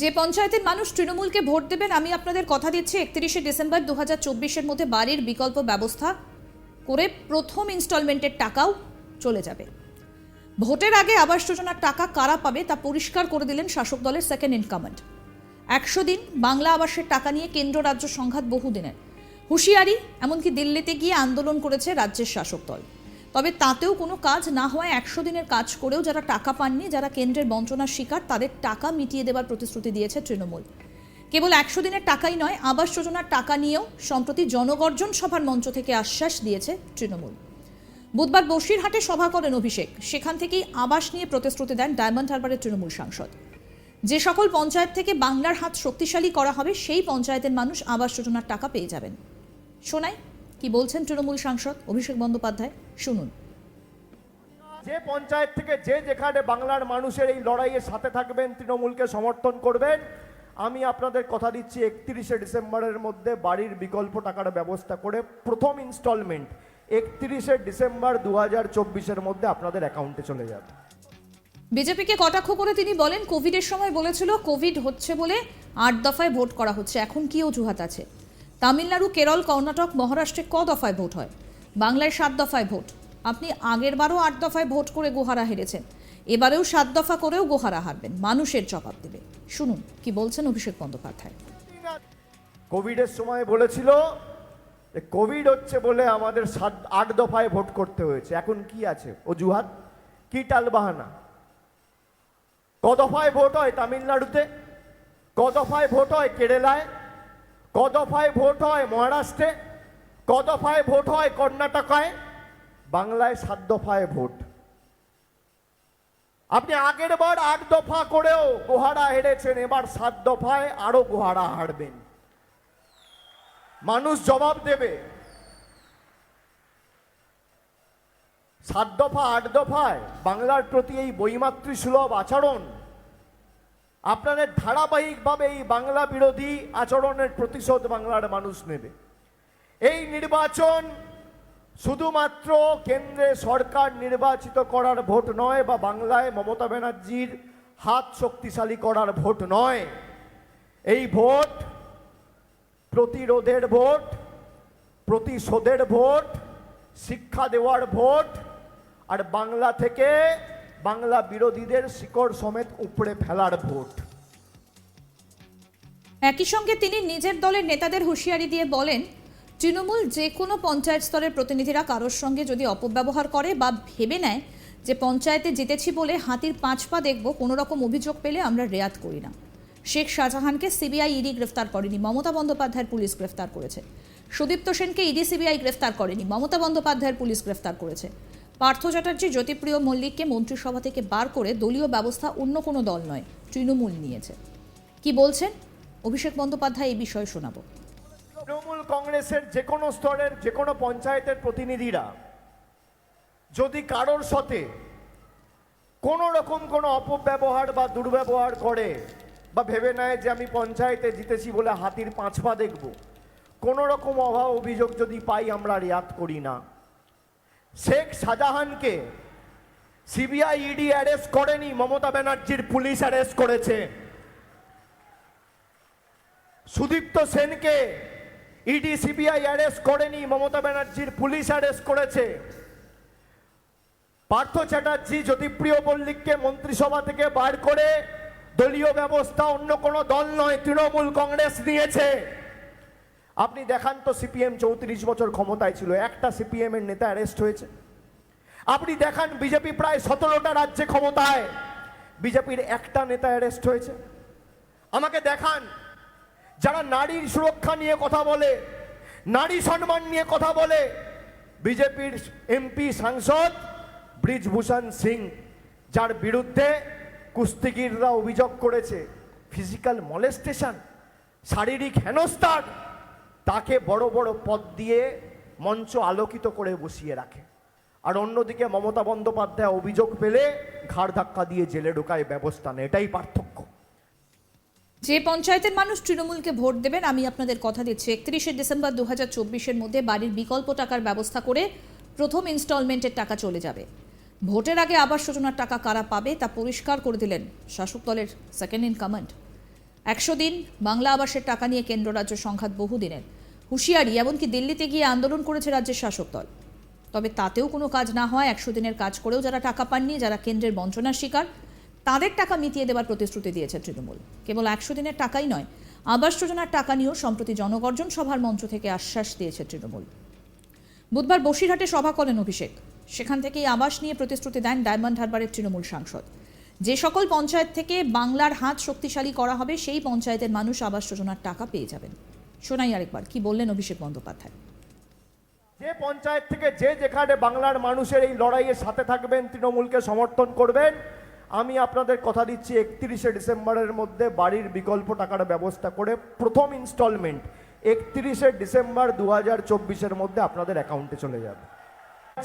যে পঞ্চায়েতের মানুষ তৃণমূলকে ভোট দেবেন, আমি আপনাদের কথা দিচ্ছি একত্রিশে ডিসেম্বর দু হাজার মধ্যে বাড়ির বিকল্প ব্যবস্থা করে প্রথম ইনস্টলমেন্টের টাকাও চলে যাবে। ভোটের আগে আবাস যোজনার টাকা কারা পাবে তা পরিষ্কার করে দিলেন শাসক দলের সেকেন্ড ইন কমান্ড একশো দিন বাংলা আবাসের টাকা নিয়ে কেন্দ্র রাজ্য সংঘাত বহুদিনের। হুঁশিয়ারি, এমনকি দিল্লিতে গিয়ে আন্দোলন করেছে রাজ্যের শাসক দল। তবে তাতেও কোনো কাজ না হওয়ায় একশো দিনের কাজ করেও যারা টাকা পাননি, যারা কেন্দ্রের বঞ্চনার শিকার, তাদের টাকা মিটিয়ে দেওয়ার প্রতিশ্রুতি দিয়েছে তৃণমূল। কেবল একশো দিনের টাকাই নয়, আবাস যোজনার টাকা নিয়েও সম্প্রতি জনগর্জন সভার মঞ্চ থেকে আশ্বাস দিয়েছে তৃণমূল। বুধবার বসিরহাটে সভা করেন অভিষেক। সেখান থেকেই আবাস নিয়ে প্রতিশ্রুতি দেন ডায়মন্ড হারবারের তৃণমূল সাংসদ। যে সকল পঞ্চায়েত থেকে বাংলার হাত শক্তিশালী করা হবে, সেই পঞ্চায়েতের মানুষ আবাস যোজনার টাকা পেয়ে যাবেন। শোনাই কি বলছেন তৃণমূল সাংসদ অভিষেক বন্দ্যোপাধ্যায়? শুনুন। যে পঞ্চায়েত থেকে যে যেখানে বাংলার মানুষের এই লড়াইয়ের সাথে থাকবেন তৃণমূলকে সমর্থন করবেন আমি আপনাদের কথা দিচ্ছি একত্রিশে ডিসেম্বরের মধ্যে বাড়ির বিকল্প টাকার ব্যবস্থা করে প্রথম ইনস্টলমেন্ট একত্রিশে ডিসেম্বর দু হাজার চব্বিশের মধ্যে আপনাদের অ্যাকাউন্টে চলে যাবে। বিজেপিকে কটাক্ষ করে তিনি বলেন কোভিডের সময় বলেছিল কোভিড হচ্ছে বলে আট দফায় ভোট করা হচ্ছে। এখন কি অজুহাত আছে? তামিলনাড়ু, কেরল, কর্ণাটক, মহারাষ্ট্রে ক দফায় ভোট হয়? বাংলায় সাত দফায় ভোট। আপনি আগের বারও আট দফায় ভোট করে গোহারা হেরেছেন। এবারেও সাত দফা করেও গোহারা হারবেন। মানুষের জবাব দেবে। শুনুন, কি বলছেন অভিষেক বন্দ্যোপাধ্যায়। কোভিডের সময় বলেছিল কোভিড হচ্ছে বলে আমাদের সাত, আট দফায় ভোট করতে হয়েছে। এখন কি আছে? অজুহাত? কি টালবাহানা? ক দফায় ভোট হয় তামিলনাড়ুতে? ক দফায় ভোট হয় কেরালায়? ক দফায় ভোট হয় মহারাষ্ট্রে ক দফায় ভোট হয় কর্ণাটকায়, বাংলায় সাত দফায় ভোট। আপনি আগের বার আট দফা করেও গোহারা হেরেছেন, এবার সাত দফায় আরও গোহারা হারবেন। মানুষ জবাব দেবে, সাত দফা, আট দফায় বাংলার প্রতি এই বৈমাতৃ সুলভ আচরণ আপনাদের ধারাবাহিকভাবে এই বাংলা বিরোধী আচরণের প্রতিশোধ বাংলার মানুষ নেবে। এই নির্বাচন শুধুমাত্র কেন্দ্রে সরকার নির্বাচিত করার ভোট নয় বা বাংলায় মমতা ব্যানার্জির হাত শক্তিশালী করার ভোট নয়। এই ভোট প্রতিরোধের ভোট, প্রতিশোধের ভোট, শিক্ষা দেওয়ার ভোট, আর বাংলা থেকে বাংলা বিরোধীদের শিকড় সমেত উপড়ে ফেলার ভোট। একই সঙ্গে তিনি নিজের দলের নেতাদের হুঁশিয়ারি দিয়ে বলেন, তৃণমূল যে কোনো পঞ্চায়েত স্তরের প্রতিনিধিরা কারোর সঙ্গে যদি অপব্যবহার করে বা ভেবে নেয় যে পঞ্চায়েতে জিতেছি বলে হাতির পাঁচ পা দেখব, কোনো রকম অভিযোগ পেলে আমরা রেয়াত করি না। শেখ শাহজাহানকে সিবিআই ইডি গ্রেফতার করেনি, মমতা বন্দ্যোপাধ্যায়ের পুলিশ গ্রেফতার করেছে। সুদীপ্ত সেনকে ইডি সিবিআই গ্রেফতার করেনি, মমতা বন্দ্যোপাধ্যায়ের পুলিশ গ্রেফতার করেছে। পার্থ চ্যাটার্জি, জ্যোতিপ্রিয় মল্লিককে মন্ত্রিসভা থেকে বার করে দলীয় ব্যবস্থা অন্য কোনো দল নয়, তৃণমূল নিয়েছে। কি বলছেন? অভিষেক বন্দ্যোপাধ্যায় এই বিষয়ে শোনাবো। তৃণমূল কংগ্রেসের যে কোনো স্তরের, যে কোনো পঞ্চায়েতের প্রতিনিধিরা যদি কারোর সাথে কোনো রকম কোনো অপব্যবহার বা দুর্ব্যবহার করে বা ভেবে নেয় যে আমি পঞ্চায়েতে জিতেছি বলে হাতির পাঁচ পা দেখব, কোনো রকম অভাব অভিযোগ যদি পাই আমরা রেয়াত করি না। শেখ শাহজাহানকে সিবিআই ইডি অ্যারেস্ট করেনি, মমতা ব্যানার্জির পুলিশ অ্যারেস্ট করেছে। সুদীপ্ত সেনকে ইডি সিবিআই অ্যারেস্ট করেনি, মমতা ব্যানার্জির পুলিশ অ্যারেস্ট করেছে। পার্থ চ্যাটার্জি, জ্যোতিপ্রিয় মল্লিককে মন্ত্রিসভা থেকে বার করে দলীয় ব্যবস্থা অন্য কোনো দল নয়, তৃণমূল কংগ্রেস নিয়েছে। আপনি দেখান তো সিপিএম চৌত্রিশ বছর ক্ষমতায় ছিল, একটা সিপিএম এর নেতা অ্যারেস্ট হয়েছে। আপনি দেখান বিজেপি প্রায় সতেরোটা রাজ্যে ক্ষমতায়, বিজেপির একটা নেতা অ্যারেস্ট হয়েছে। আমাকে দেখান, যারা নারীর সুরক্ষা নিয়ে কথা বলে, নারী সম্মান নিয়ে কথা বলে, বিজেপির এমপি সাংসদ ব্রিজভূষণ সিং, যার বিরুদ্ধে কুস্তিগিররা অভিযোগ করেছে ফিজিক্যাল মলেস্টেশন শারীরিক হেনস্থার। তাকে বড় বড় পদ দিয়ে মঞ্চ আলোকিত করে বসিয়ে রাখে। আর অন্যদিকে মমতা বন্দ্যোপাধ্যায় অভিযোগ পেলে ঘাড় ধাক্কা দিয়ে জেলে ঢোকায় ব্যবস্থা নেয়, এটাই পার্থক্য। যে পঞ্চায়েতের মানুষ তৃণমূলকে ভোট দেবেন, আমি আপনাদের কথা দিচ্ছি। একত্রিশে ডিসেম্বর দু হাজার মধ্যে বাড়ির বিকল্প টাকার ব্যবস্থা করে প্রথম ইনস্টলমেন্টের টাকা চলে যাবে। ভোটের আগে আবাস যোজনার টাকা কারা পাবে তা পরিষ্কার করে দিলেন শাসক দলের সেকেন্ড ইন কমান্ড একশো দিন বাংলা আবাসের টাকা নিয়ে কেন্দ্র রাজ্য সংঘাত বহুদিনের। হুঁশিয়ারি, এমনকি দিল্লিতে গিয়ে আন্দোলন করেছে রাজ্যের শাসক দল। তবে তাতেও কোনো কাজ না হয় একশো দিনের কাজ করেও যারা টাকা পাননি, যারা কেন্দ্রের বঞ্চনার শিকার, তাদের টাকা মিটিয়ে দেওয়ার প্রতিশ্রুতি দিয়েছে তৃণমূল। কেবল একশো দিনের টাকাই নয়, আবাস যোজনার টাকা নিয়েও সম্প্রতি জনগর্জন সভার মঞ্চ থেকে আশ্বাস দিয়েছে তৃণমূল। বুধবার বসিরহাটে সভা করেন অভিষেক। সেখান থেকেই আবাস নিয়ে প্রতিশ্রুতি দেন ডায়মন্ড হারবারের তৃণমূল সাংসদ। যে সকল পঞ্চায়েত থেকে বাংলার হাত শক্তিশালী করা হবে, সেই পঞ্চায়েতের মানুষ আবাস যোজনার টাকা পেয়ে যাবেন। শোনাই আরেকবার, কি বললেন অভিষেক বন্দ্যোপাধ্যায়? যে পঞ্চায়েত থেকে যে যেখানে বাংলার মানুষের এই লড়াইয়ের সাথে থাকবেন, তৃণমূলকে সমর্থন করবেন, আমি আপনাদের কথা দিচ্ছি একত্রিশে ডিসেম্বরের মধ্যে বাড়ির বিকল্প টাকার ব্যবস্থা করে প্রথম ইনস্টলমেন্ট একত্রিশে ডিসেম্বর দু হাজার চব্বিশের মধ্যে আপনাদের অ্যাকাউন্টে চলে যাবে।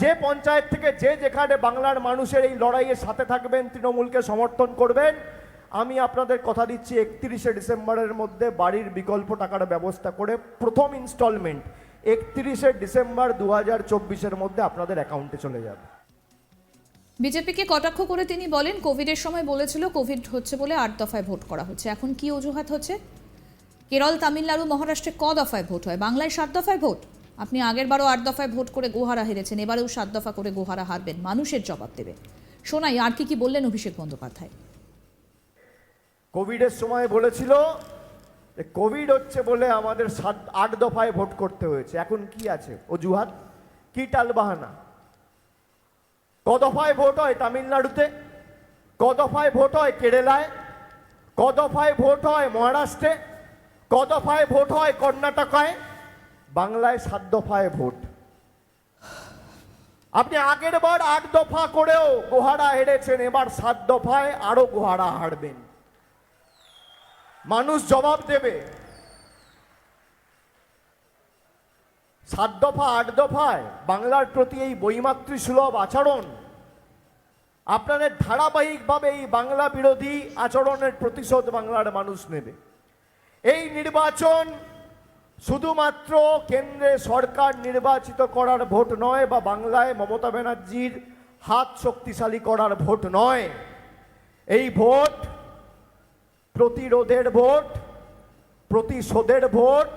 যে পঞ্চায়েত থেকে যে যেখানে বাংলার মানুষের এই লড়াইয়ের সাথে থাকবেন, তৃণমূলকে সমর্থন করবেন আমি আপনাদের কথা দিচ্ছি একত্রিশে ডিসেম্বরের মধ্যে বাড়ির বিকল্প টাকার ব্যবস্থা করে প্রথম ইনস্টলমেন্ট একত্রিশে ডিসেম্বর দু হাজার চব্বিশের মধ্যে আপনাদের অ্যাকাউন্টে চলে যাবে। বিজেপিকে কটাক্ষ করে তিনি বলেন, কোভিডের সময় বলেছিল কোভিড হচ্ছে বলে আট দফায় ভোট করা হচ্ছে। এখন কি অজুহাত হচ্ছে? কেরল, তামিলনাড়ু, মহারাষ্ট্রে ক দফায় ভোট হয়? বাংলায় সাত দফায় ভোট? আপনি আগের বারও আট দফায় ভোট করে গোহারা হেরেছেন, এবারেও সাত দফা করে গোহারা হারবেন, মানুষের জবাব দেবে শোনাই আর কি কি বললেন অভিষেক বন্দ্যোপাধ্যায়? কোভিডের সময় বলেছিল যে কোভিড হচ্ছে বলে আমাদের সাত, আট দফায় ভোট করতে হয়েছে। এখন কি আছে? অজুহাত? কি টালবাহানা? ক দফায় ভোট হয় তামিলনাড়ুতে? ক দফায় ভোট হয় কেরালায়? ক দফায় ভোট হয় মহারাষ্ট্রে? ক দফায় ভোট হয় কর্ণাটকায়? বাংলায় সাত দফায় ভোট। আপনি আগের বার আট দফা করেও গোহারা হেরেছেন, এবার সাত দফায় আরও গোহারা হারবেন। মানুষ জবাব দেবে। সাত দফা, আট দফায় বাংলার প্রতি এই বৈমাতৃ সুলভ আচরণ, আপনাদের ধারাবাহিকভাবে এই বাংলা বিরোধী আচরণের প্রতিশোধ বাংলার মানুষ নেবে। এই নির্বাচন শুধুমাত্র কেন্দ্রে সরকার নির্বাচিত করার ভোট নয় বা বাংলায় মমতা ব্যানার্জির হাত শক্তিশালী করার ভোট নয়। এই ভোট প্রতিরোধের ভোট, প্রতিশোধের ভোট,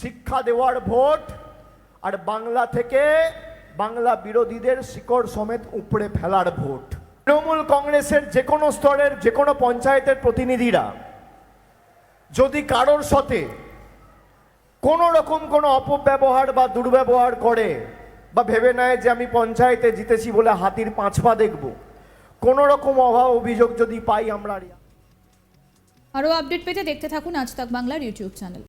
শিক্ষা দেওয়ার ভোট, আর বাংলা থেকে বাংলা বিরোধীদের শিকড় সমেত উপড়ে ফেলার ভোট। তৃণমূল কংগ্রেসের যে কোনো স্তরের যে কোনো পঞ্চায়েতের প্রতিনিধিরা যদি কারোর সাথে কোনো রকম কোনো অপব্যবহার বা দুর্ব্যবহার করে বা ভেবে নেয় যে আমি পঞ্চায়েতে জিতেছি বলে হাতির পাঁচ পা দেখব, কোনো রকম অভাব অভিযোগ যদি পাই আমরা আরও আপডেট পেতে দেখতে থাকুন আজ তাক বাংলার ইউটিউব চ্যানেল।